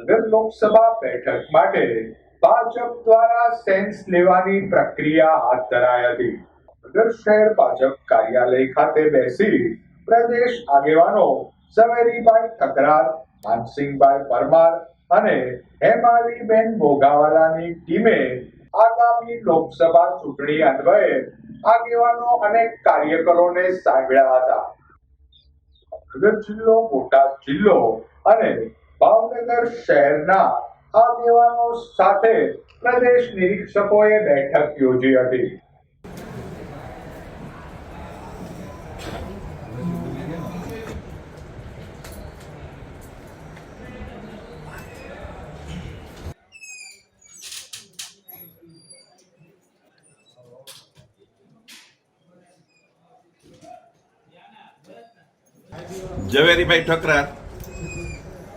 ભાવનગર લોકસભા બેઠક માટે ભાજપ દ્વારા સેન્સ લેવાની પ્રક્રિયા હાથ ધરાઈ હતી. ભાવનગર શહેર ભાજપ કાર્યાલય ખાતે બેસી પ્રદેશ આગેવાનો ઝવેરીભાઈ ઠકરાર, માનસિંહભાઈ પરમાર અને હેમાલીબેન ભોગાવાલાની ટીમે આગામી લોકસભા ચૂંટણી અન્વયે આગેવાનો અને કાર્યકરોને સાંભળ્યા હતા. જિલ્લો, બોટાદ જિલ્લો અને ભાવનગર શહેરના આગેવાનો સાથે પ્રદેશ નિરીક્ષકોએ બેઠક યોજી હતી. ઝવેરીભાઈ ઠકરાર.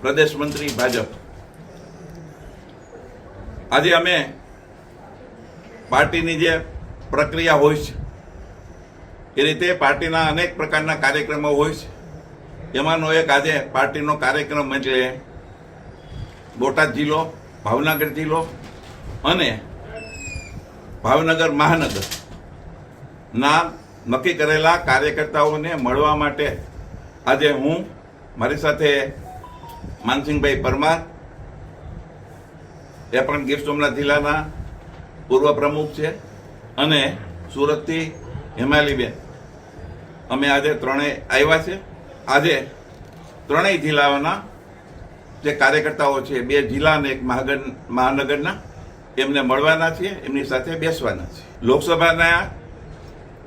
પ્રદેશ મંત્રી ભાજપ. આજે અમે પાર્ટીની જે પ્રક્રિયા હોય છે, એ રીતે પાર્ટીના અનેક પ્રકારના કાર્યક્રમો હોય છે. એમાંનો એક આજે પાર્ટીનો કાર્યક્રમ એટલે બોટાદ જિલ્લો, ભાવનગર જિલ્લો અને ભાવનગર મહાનગર ના નક્કી કરેલા કાર્યકર્તાઓને મળવા માટે આજે હું મારી સાથે માનસિંહભાઈ પરમાર એ પણ ગીર સોમનાથ જિલ્લાના પૂર્વ પ્રમુખ છે અને સુરતથી હિમાલીબેન. અમે આજે ત્રણેય આવ્યા છે. આજે ત્રણેય જિલ્લાઓના જે કાર્યકર્તાઓ છે, બે જિલ્લા અને એક મહાગર મહાનગરના, એમને મળવાના છે એમની સાથે બેસવાના છે લોકસભાના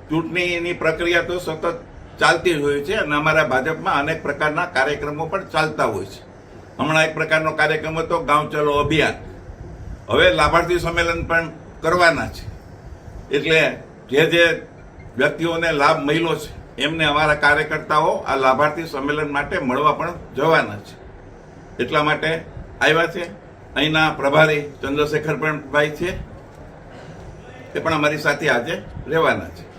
ચૂંટણીની પ્રક્રિયા તો સતત ચાલતી જ હોય છે અને અમારા ભાજપમાં અનેક પ્રકારના કાર્યક્રમો પણ ચાલતા હોય છે. હમણાં એક પ્રકારનો કાર્યક્રમ હતો, ગાંવ ચલો અભિયાન. હવે લાભાર્થી સંમેલન પણ કરવાના છે. એટલે જે જે વ્યક્તિઓને લાભ મળ્યો છે, એમને અમારા કાર્યકર્તાઓ આ લાભાર્થી સંમેલન માટે મળવા પણ જવાના છે. એટલા માટે આવ્યા છે. અહીંના પ્રભારી ચંદ્રશેખર પણ ભાઈ છે. એ પણ અમારી સાથે આજે રહેવાના છે.